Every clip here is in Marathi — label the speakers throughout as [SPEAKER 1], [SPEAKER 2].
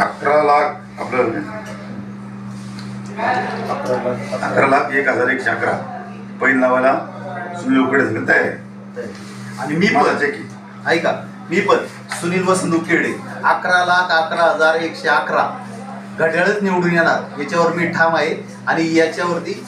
[SPEAKER 1] अकरा लाख आपलं अकरा लाख एक हजार एकशे अकरा. पैन लावायला सुनील उकडे तयार. आहे
[SPEAKER 2] आणि मी पण.
[SPEAKER 1] आहे.
[SPEAKER 2] ऐका मी पण. सुनील वसंत खेडे अकरा लाख अकरा हजार एकशे अकरा. घड्याळच निवडून येणार. याच्यावर मी ठाम आहे. आणि याच्यावरती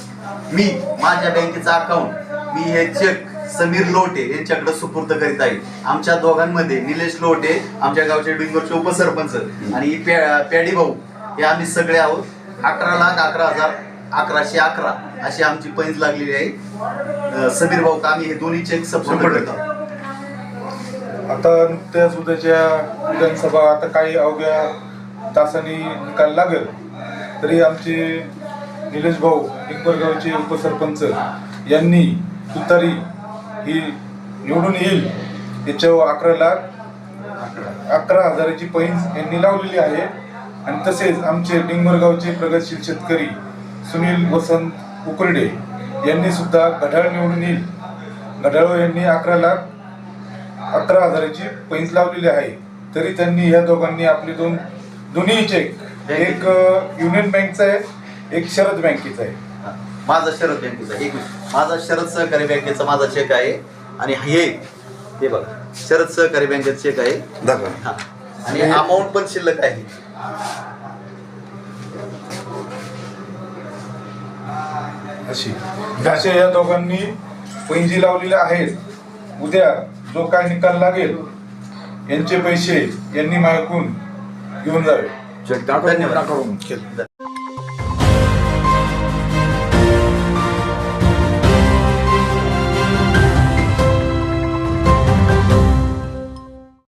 [SPEAKER 2] मी माझ्या बँकेचा अकाउंट मी हे चेक समीर लोटे यांच्याकडे सुपूर्द करीत आहे आमच्या दोघांमध्ये निलेश लोटे आमच्या गावचे डुंगरचे उपसरपंच आणि प्याडी भाऊ हे आम्ही सगळे आहोत. अकरा लाख अकरा हजार अकराशे अकरा अशी आमची पैंज लागलेली आहे. समीर भाऊ का आम्ही हे दोन्ही चेक सपोर्ट करतो.
[SPEAKER 3] आता नुकत्याच उद्याच्या विधानसभा आता काही अवघ्या तासांनी निकाल लागेल तरी आमचे निलेश भाऊ हिंगणगावचे उपसरपंच यांनी तुतारी ही निवडून येईल याच्यावर अकरा लाख अकरा हजाराची पैंज यांनी लावलेली आहे. आणि तसेच आमचे डिंगरगावचे प्रगतशील शेतकरी सुनील वसंत उकरडे यांनी सुद्धा घड्याळ निवडून येईल. घड्याळ यांनी अकरा लाख अकरा हजाराची पैंच लावलेली आहे. तरी त्यांनी या दोघांनी आपले दोन दोन्ही चेक एक युनियन बँकचा आहे एक शरद बँकेचा आहे.
[SPEAKER 2] माझा शरद बँकेचा एक. माझा शरद सहकारी बँकेचा माझा चेक आहे. आणि हे हे बघा. शरद सहकारी बँकेचा चेक आहे.
[SPEAKER 1] दाखवा.
[SPEAKER 2] हा. आणि अमाऊंट पण शिल्लक आहे.
[SPEAKER 3] अशी. या दोघांनी पैंजी लावलेल्या आहेत. उद्या जो काय निकाल लागेल यांचे पैसे यांनी मायकून घेऊन जावे.
[SPEAKER 2] धन्यवाद.